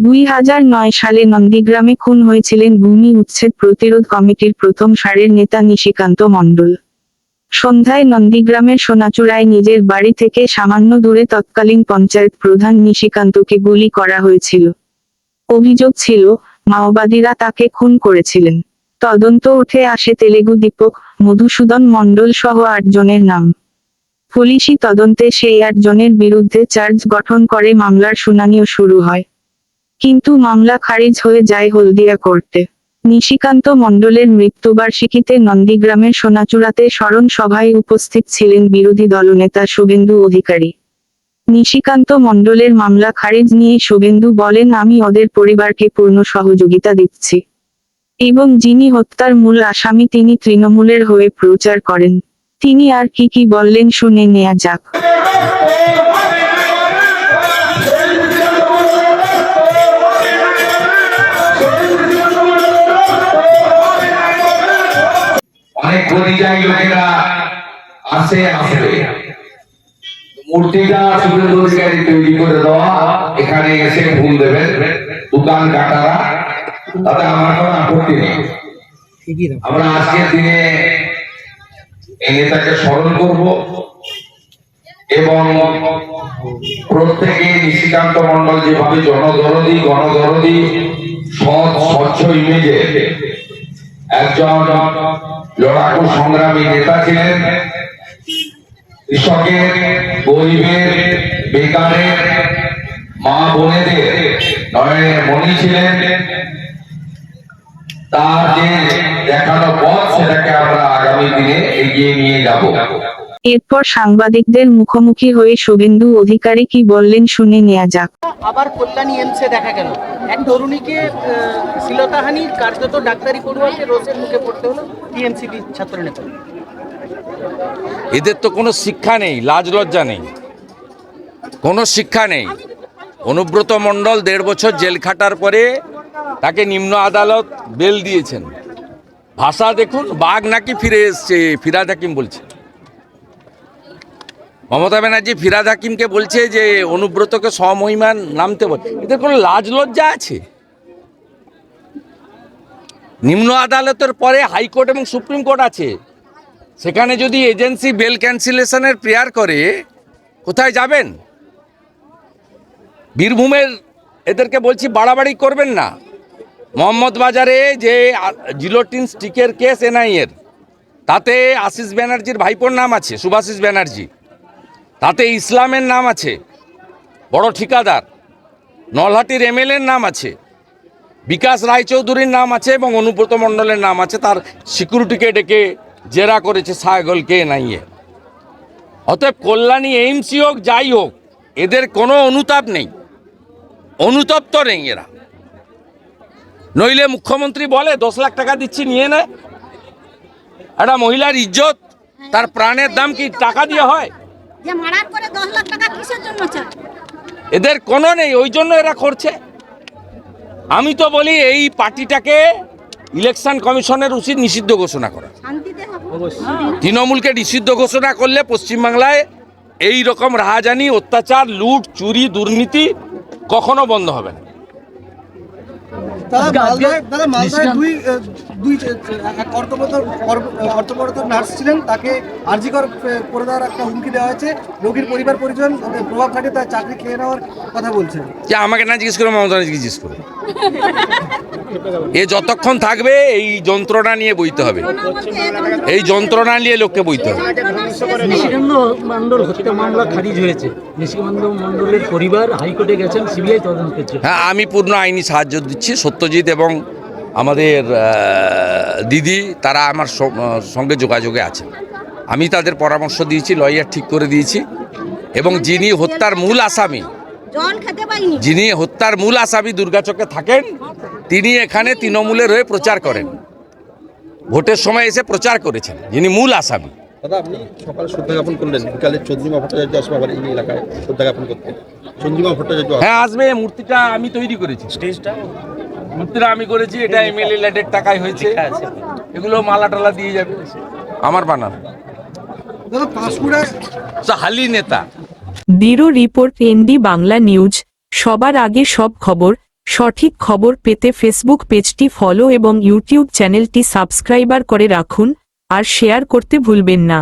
দুই হাজার নয় সালে নন্দীগ্রামে খুন হয়েছিলেন ভূমি উচ্ছেদ প্রতিরোধ কমিটির প্রথম সারের নেতা নিশিকান্ত মণ্ডল। সন্ধ্যায় নন্দীগ্রামের সোনাচূড়ায় নিজের বাড়ি থেকে সামান্য দূরে তৎকালীন পঞ্চায়েত প্রধান নিশিকান্তকে গুলি করা হয়েছিল। অভিযোগ ছিল, মাওবাদীরা তাকে খুন করেছিলেন। তদন্ত উঠে আসে তেলেগু দীপক, মধুসূদন মণ্ডল সহ আটজনের নাম। পুলিশি তদন্তে সেই আটজনের বিরুদ্ধে চার্জ গঠন করে মামলার শুনানিও শুরু হয়। কিন্তু মামলা খারিজ হয়ে যায় হলদিয়া কোর্টে। নিশিকান্ত মণ্ডলের মৃত্যুবার্ষিকীতে নন্দীগ্রামের সোনাচূড়াতে স্মরণ সভায় উপস্থিত ছিলেন বিরোধী দলনেতা শুভেন্দু অধিকারী। নিশিকান্ত মণ্ডলের মামলা খারিজ নিয়ে শুভেন্দু বলেন, আমি ওদের পরিবারকে পূর্ণ সহযোগিতা দিচ্ছি। এবং যিনি হত্যার মূল আসামি, তিনি তৃণমূলের হয়ে প্রচার করেন। তিনি আর কি কি বললেন শুনে নেয়া যাক। পরিযায়ী লোকেরা আসে আসবে মূর্তিটা শুভেন্দু অধিকারী তৈরি করে দেওয়া। এখানে এসে ফুল দেবেন। দোকান কাটারা। তাতে আমার কোনো আপত্তি নেই। আমরা আজকের দিনে এই নেতাকে স্মরণ করব এবং প্রত্যেকে নিশিকান্ত মন্ডল যেভাবে জনদরদি গণদরদি সৎ স্বচ্ছ ইমেজে একজন লড়াকু সংগ্রামী নেতা ছিলেন, কৃষকের, গরিবের, বেকারের, মা বোনেদের, নয়নের মণি ছিলেন। তার যে দেখানো পথ, সেটাকে আমরা আগামী দিনে এগিয়ে নিয়ে যাব। এরপর সাংবাদিকদের মুখোমুখি হয়ে শুভেন্দু অধিকারী কি বললেন শুনে নেয়া যাক। আবার কল্যাণী এমসে দেখা গেল। এক তরুণীকে আহ, শ্লীলতাহানি কার্যত ডাক্তারি পড়ুয়াকে রোজের মুখে পড়তে হলো টিএমসিপি ছাত্র নেতা এদের তো কোনো শিক্ষা নেই লাজ লজ্জা নেই। কোনো শিক্ষা নেই। অনুব্রত মণ্ডল দেড় বছর জেল খাটার পরে তাকে নিম্ন আদালত বেল দিয়েছেন। ভাষা দেখুন বাঘ নাকি ফিরে এসছে ফিরাদ হাকিম বলছে। মমতা ব্যানার্জি ফিরাদ হাকিমকে বলছে যে অনুব্রতকে সমহিমান নামতে বল এদের কোনো লাজ লজ্জা আছে? নিম্ন আদালতের পরে হাইকোর্ট এবং সুপ্রিম কোর্ট আছে। সেখানে যদি এজেন্সি বেল ক্যান্সেলেশনের প্রেয়ার করে, কোথায় যাবেন? বীরভূমের এদেরকে বলছি বাড়াবাড়ি করবেন না। মোহাম্মদ বাজারে যে জিলোটিন স্টিকের কেস, এনআইএর, তাতে আশিস ব্যানার্জির ভাইপোর নাম আছে সুভাষিস ব্যানার্জি। তাতে ইসলামের নাম আছে, বড় ঠিকাদার, নলহাটির এমএলএর নাম আছে, বিকাশ রায়চৌধুরীর নাম আছে এবং অনুব্রত মণ্ডলের নাম আছে, তার সিকিউরিটিকে ডেকে জেরা করেছে সাগলকে নাইয়ে অতএব কল্যাণী এইমসি হোক, যাই হোক, এদের কোনো অনুতাপ নেই, অনুতপ্ত নেই এরা। নইলে মুখ্যমন্ত্রী বলে, দশ লাখ টাকা দিচ্ছি, নিয়ে নেয় একটা মহিলার ইজ্জত, তার প্রাণের দাম কি টাকা দিয়ে হয়? যে মারার করে দশ লাখ টাকা কিসের জন্য চায়? এদের কোনো নেই ওই জন্য এরা করছে। আমি তো বলি এই পার্টিটাকে ইলেকশন কমিশনের উচিত নিষিদ্ধ ঘোষণা করা। তৃণমূলকে নিষিদ্ধ ঘোষণা করলে পশ্চিমবাংলায় এই রকম রাহাজানি অত্যাচার লুট চুরি দুর্নীতি কখনো বন্ধ হবে না। দুই এক কর্তব্যরত কর- কর্তব্যরত নার্স ছিলেন তাকে আর্জিকর করে দেওয়ার একটা হুমকি দেওয়া হয়েছে। রোগীর পরিবার পরিজন তাদের প্রভাব খাটিয়ে তার চাকরি খেয়ে নেওয়ার কথা বলছেন। যে আমাকে না জিজ্ঞেস করে মমতা জিজ্ঞেস করে। এ যতক্ষণ থাকবে এই যন্ত্রণা নিয়ে বইতে হবে। এই যন্ত্রণা নিয়ে লোককে বইতে হবে। নিশিকান্ত মণ্ডল হত্যা মামলা খারিজ হয়েছে। নিশিকান্ত মণ্ডলের পরিবার হাইকোর্টে গেছেন সিবিআই তদন্তের জন্য। হ্যাঁ আমি পূর্ণ আইনি সাহায্য দিচ্ছি। সত্যজিৎ এবং আমাদের দিদি তারা আমার সঙ্গে যোগাযোগে আছেন। আমি তাদের পরামর্শ দিয়েছি লয়ার ঠিক করে দিয়েছি এবং যিনি হত্যার মূল আসামি যিনি হত্যার মূল আসামি দুর্গাচকে থাকেন তিনি এখানে তৃণমূলের হয়ে প্রচার করেন। ভোটের সময় এসে প্রচার করেছেন যিনি মূল আসামি। দাদা আপনি সকালে শ্রদ্ধা করলেন বিকালে চন্দ্রিমা ভট্টাচার্য আসবে আবার এই এলাকায় শ্রদ্ধা করতে। চন্দ্রিমা ভট্টাচার্য হ্যাঁ আসবে মূর্তিটা আমি তৈরি করেছি। স্টেজটা? মূর্তিটা আমি করেছি এটা এমএলএ ল্যাডের টাকায় হয়েছে। এগুলো মালা টালা দিয়ে যাবে। আমার বানানো। তো হালি নেতা। Bureau report ND Bangla news. সবার আগে সব খবর সঠিক খবর পেতে ফেসবুক পেজটি ফলো এবং ইউটিউব চ্যানেলটি সাবস্ক্রাইবার করে রাখুন আর শেয়ার করতে ভুলবেন না।